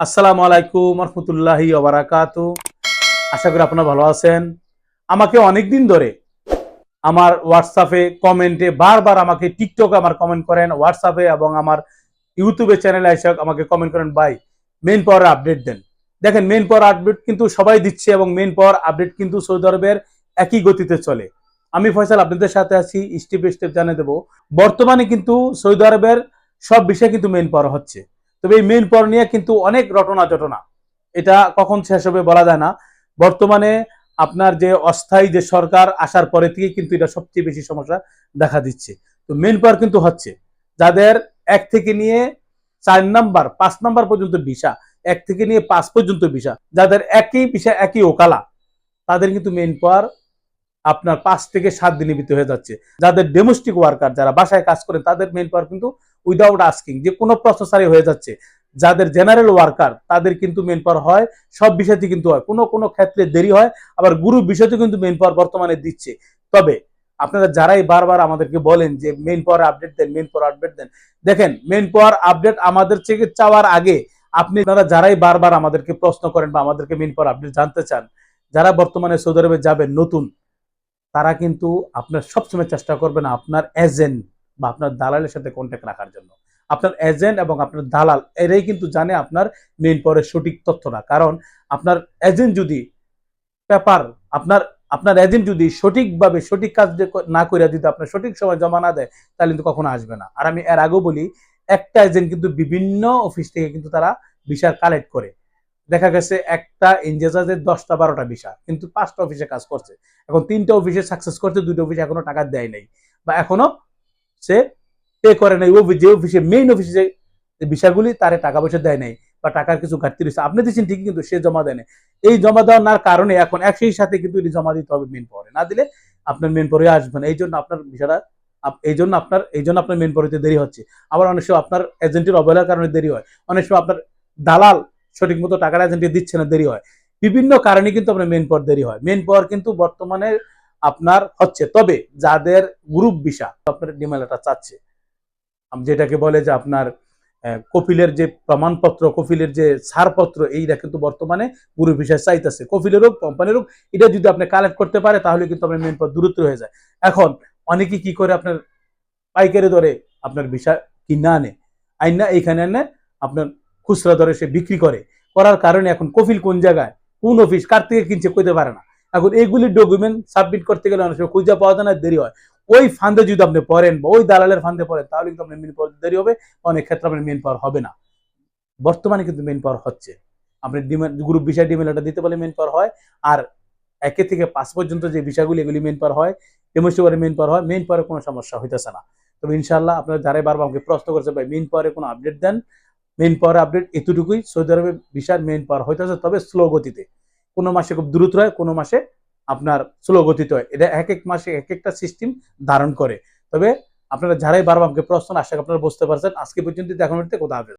আসসালামু আলাইকুম রহমতুল্লাহি ওবারাকাত আশা করি আপনারা ভালো আছেন। আমাকে অনেকদিন ধরে আমার হোয়াটসঅ্যাপে কমেন্টে বারবার আমাকে টিকটকে আমার কমেন্ট করেন হোয়াটসঅ্যাপে এবং আমার ইউটিউবে চ্যানেলে এসে আমাকে কমেন্ট করেন, ভাই মেন পাওয়ার আপডেট দেন। দেখেন মেন পাওয়ার আপডেট কিন্তু সবাই দিচ্ছে এবং মেন পাওয়ার আপডেট কিন্তু সৌদি আরবের একই গতিতে চলে। আমি ফয়সাল আপনাদের সাথে আছি স্টেপ স্টেপ জানিয়ে দেবো। বর্তমানে কিন্তু সৌদি আরবের সব বিষয় কিন্তু মেন পাওয়ার হচ্ছে। তবে এই মেন পাওয়ার নিয়ে কিন্তু অনেক রটনা জটনা এটা কখন শেষ হবে বলা যায় না। বর্তমানে আপনার যে অস্থায়ী যে সরকার আসার পরে থেকে কিন্তু এটা সবচেয়ে বেশি সমস্যা দেখা দিচ্ছে। তো মেন পাওয়ার কিন্তু হচ্ছে, যাদের এক থেকে নিয়ে চার নাম্বার, পাঁচ নাম্বার পর্যন্ত ভিসা, এক থেকে নিয়ে পাঁচ পর্যন্ত ভিসা, যাদের একই ভিসা, একই ওকালা, তাদের কিন্তু মেন পাওয়ার আপনার পাঁচ থেকে সাত দিনের ভিতরে হয়ে যাচ্ছে। যাদের ডোমেস্টিক ওয়ার্কার যারা বাসায় কাজ করেন, তাদের মেন পাওয়ার কিন্তু উইদাউট আস্কিং যে কোনো প্রসেসারে হয়ে যাচ্ছে। যাদের জেনারেল ওয়ার্কার তাদের কিন্তু মেন পাওয়ার হয়, সব বিষয়তে কিন্তু হয়। কোনো কোনো ক্ষেত্রে দেরি হয়, আবার গুরু বিষয়তে কিন্তু মেন পাওয়ার বর্তমানে দিচ্ছে। তবে, আপনারা যারাই বারবার আমাদেরকে বলেন যে মেন পাওয়ার আপডেট দেন মেন পাওয়ার আপডেট দেন, দেখেন মেন পাওয়ার আপডেট আমাদের থেকে চাওয়ার আগে আপনি, আপনারা যারাই বারবার আমাদেরকে প্রশ্ন করেন বা আমাদেরকে মেন পাওয়ার আপডেট জানতে চান, যারা বর্তমানে সৌদি আরবে যাবেন, নতুন, তারা কিন্তু আপনার সবসময় চেষ্টা করবেন আপনার এজেন্ট বা আপনার দালালের সাথে কন্ট্যাক্ট রাখার জন্য। আপনার এজেন্ট এবং আপনার দালাল, এরাই কিন্তু জানে আপনার মেইন পাওয়ারের সঠিক তথ্যটা। কারণ আপনার এজেন্ট যদি পেপার, আপনার আপনার এজেন্ট যদি সঠিকভাবে সঠিক কাজ না করে যদি আপনার সঠিক সময় জমা না দেয়, তাহলে কিন্তু কখনো আসবে না। আর আমি এর আগেও বলি, একটা এজেন্ট কিন্তু বিভিন্ন অফিস থেকে কিন্তু তারা ভিসা কালেক্ট করে। দেখা গেছে একটা ইনজেজাজের দশটা বারোটা ভিসা কিন্তু পাঁচটা অফিসে কাজ করছে। এখন তিনটা অফিসে সাকসেস করছে দুটো অফিসে এখনও টাকা দেয় নাই। বা এখনও সে পে করে নাই, ও যে অফিসে মেইন অফিসে যে বিষয়গুলি, তারে টাকা পয়সা দেয় নাই বা টাকার কিছু ঘাটতি রয়েছে। আপনি দিচ্ছেন ঠিকই, কিন্তু সে জমা দেয় এই জমা দেওয়ার কারণে এখন একই সাথে কিন্তু এটি জমা দিতে হবে মেন পাওয়ারে না দিলে আপনার মেন পরে আসবে না। এই জন্য আপনার বিষয়টা এই জন্য আপনার, এই জন্য আপনার মেন পরিতে দেরি হচ্ছে। আবার অনেক সময় আপনার এজেন্টের অবহেলার কারণে দেরি হয়। অনেক সময় আপনার দালাল সঠিক মতো টাকার এজেন্টে দিচ্ছে না, দেরি হয়। বিভিন্ন কারণে কিন্তু আপনার মেন পাওয়ার দেরি হয়। মেন পাওয়ার কিন্তু বর্তমানে আপনার হচ্ছে। তবে যাদের গ্রুপ ভিসা আপনার ডিমালাটা চাচ্ছে যেটাকে বলে যে আপনার আহ, কপিলের যে প্রমাণপত্র কপিলের যে ছাড়পত্র এইটা কিন্তু বর্তমানে গ্রুপ ভিসা চাইতেছে। কপিলের হোক কোম্পানির হোক এটা যদি আপনি কালেক্ট করতে পারে তাহলে কিন্তু আপনার মেন পথ দূরত্ব হয়ে যায়। এখন অনেকে কি করে আপনার পাইকারি দরে আপনার ভিসা কিনা আনে আইনা এইখানে আনে আপনার খুচরা দরে সে বিক্রি করে। করার কারণে এখন কফিল কোন জায়গায় কোন অফিস কার থেকে কিনছে কইতে পারে না। এখন এইগুলি ডকুমেন্ট সাবমিট করতে গেলে অনেক সময় খুঁজে পাওয়া যায় না, দেরি হয়। ওই ফান্ডে যদি আপনি পড়েন বা ওই দালালের ফান্ডে পড়েন, তাহলে কিন্তু আপনার মেন পাওয়ার দেরি হবে, অনেক ক্ষেত্রে আপনার মেন পাওয়ার হবে না। বর্তমানে কিন্তু মেন পাওয়ার হচ্ছে। আপনি ডিমেল গ্রুপ বিষয় ডিমেলটা দিতে পারলে মেন পাওয়ার হয়, আর একে থেকে পাঁচ পর্যন্ত যে বিষয়গুলি এগুলি মেন পাওয়ার হয় ডেমোস্টিভারে মেন পাওয়ার হয় মেন পাওয়ারে কোনো সমস্যা হইতেছে না। তবে ইনশাল্লাহ আপনারা যারাই বারবার আমাকে প্রশ্ন করছে ভাই মেন পাওয়ারে কোনো আপডেট দেন? মেন পাওয়ার আপডেট এতটুকুই, সৌদি আরবে বিশাল মেন পাওয়ার হইতেছে, তবে স্লো গতিতে। কোনো মাসে খুব দ্রুত হয়, কোনো মাসে আপনার স্লো গতিতে হয়। এটা এক এক মাসে এক একটা সিস্টেম ধারণ করে। তবে আপনারা যারাই বারবার আমাকে প্রশ্ন, আশা আপনারা বুঝতে পারছেন। আজকে পর্যন্ত এখন কোথাও হবে